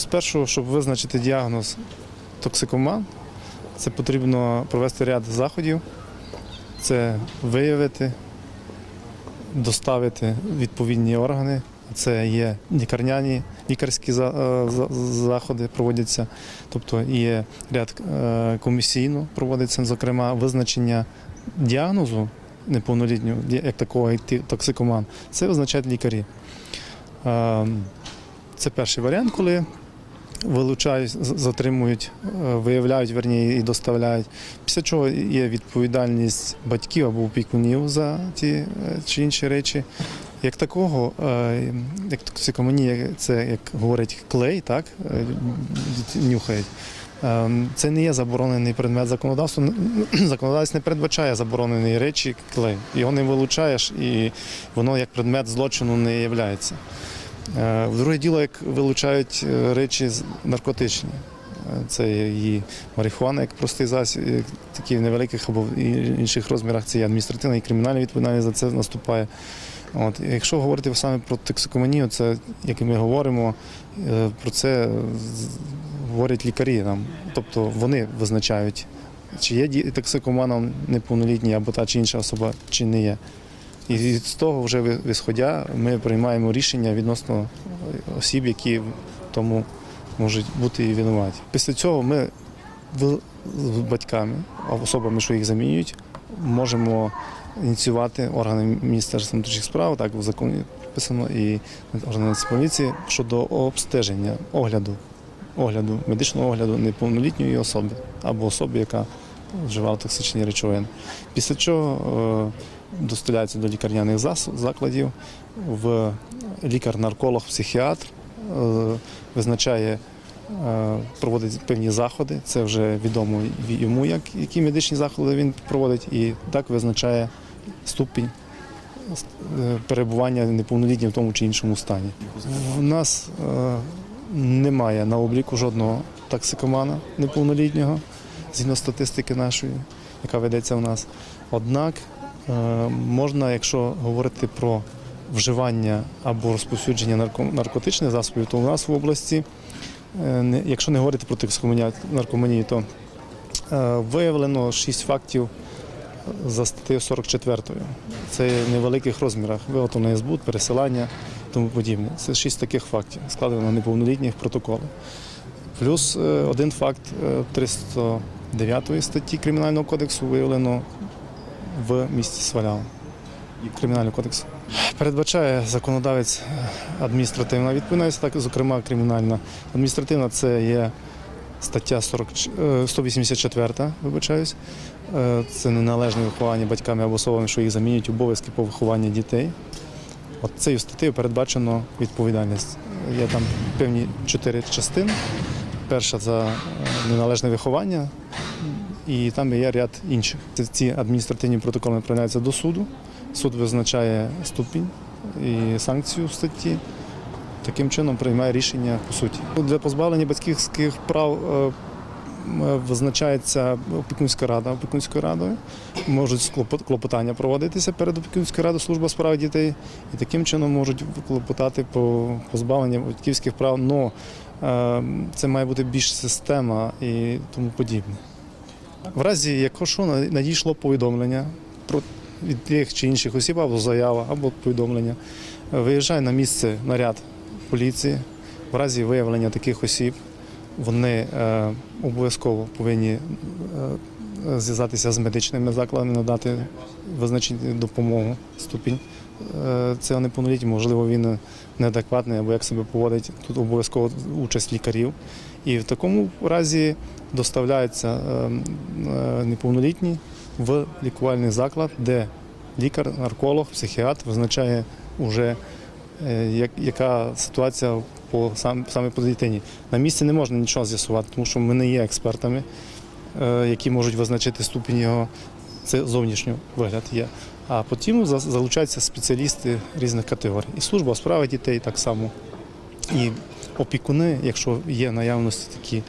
Спершу, щоб визначити діагноз токсикоман, це потрібно провести ряд заходів. Це виявити, доставити відповідні органи. Це є лікарняні, лікарські е, за- заходи проводяться, тобто є ряд е, комісійно проводиться, зокрема, визначення діагнозу неповнолітнього, як такого, як токсикоман, це визначають лікарі. Е, Це перший варіант, коли вилучають, затримують, е, виявляють верні і доставляють. Після чого є відповідальність батьків або опікунів за ті е, чи інші речі. Як такого, е, як токсикоманія, це як говорять клей, так нюхають. Е, Це не є заборонений предмет законодавства. Законодавство не передбачає заборонені речі клей. Його не вилучаєш, і воно як предмет злочину не являється. Е, Друге діло, як вилучають е, речі наркотичні. Е, Це і марихуана, як простий засіб, як такі в невеликих або в інших розмірах. Це є адміністративна і кримінальна відповідальність за це наступає. От. Якщо говорити саме про токсикоманію, це як і ми говоримо, про це говорять лікарі нам. Тобто вони визначають, чи є токсикоманом неповнолітній або та чи інша особа, чи не є. І від того вже ви- висходя ми приймаємо рішення відносно осіб, які в тому можуть бути і винуваті. Після цього ми з батьками, особами, що їх замінюють, можемо ініціювати органи Міністерства внутрішніх справ, так в законі написано, і органи поліції щодо обстеження, огляду, огляду, медичного огляду неповнолітньої особи або особи, яка вживала токсичні речовини. Після чого доставляється до лікарняних закладів, в лікар-нарколог, психіатр е, визначає, е, проводить певні заходи. Це вже відомо йому, які медичні заходи він проводить, і так визначає ступінь е, перебування неповнолітніх в тому чи іншому стані. У нас немає на обліку жодного токсикомана неповнолітнього, згідно статистики нашої, яка ведеться у нас. Однак можна, якщо говорити про вживання або розповсюдження нарко- наркотичних засобів, то у нас в області, е, якщо не говорити про наркоманію, то е, виявлено 6 фактів за статтею 44. Це в невеликих розмірах, виготовлення збут, пересилання тому подібне. Це 6 таких фактів, складено на неповнолітніх протоколи. Плюс е, один факт е, 309 статті Кримінального кодексу виявлено в місті Сваляво. Кримінального кодексу. Передбачає законодавець е, адміністративна відповідальність, так, зокрема кримінальна. Адміністративна це є стаття 40, е, 184, вибачаюсь. Е, Це неналежне виховання батьками або особами, що їх замінюють обов'язки по вихованню дітей. От цією статтею передбачено відповідальність. Є там певні чотири частини. Перша за е, неналежне виховання, і там є ряд інших. Ці- адміністративні протоколи направляються до суду. Суд визначає ступінь і санкцію статті. Таким чином приймає рішення по суті. Для позбавлення батьківських прав е, визначається опікунська рада опікунською радою. Можуть клопотання проводитися перед опікунською радою служба у справах дітей, і таким чином можуть клопотати по позбавленню батьківських прав. Но е, це має бути більш система і тому подібне. В разі, якщо надійшло повідомлення про від тих чи інших осіб, або заява, або повідомлення, виїжджає на місце наряд поліції. В разі виявлення таких осіб вони е, обов'язково повинні е, зв'язатися з медичними закладами, надати визначити допомогу, ступінь е, цього неповноліття. Можливо, він неадекватний або як себе поводить. Тут обов'язково участь лікарів. І в такому разі доставляються е, е, неповнолітні в лікувальний заклад, де лікар, нарколог, психіатр визначає вже е, яка ситуація по саме по дитині. На місці не можна нічого з'ясувати, тому що ми не є експертами, які можуть визначити ступінь його. Це зовнішній вигляд є. А потім залучаються спеціалісти різних категорій. І служба у справах дітей так само. І опікуни, якщо є наявності такі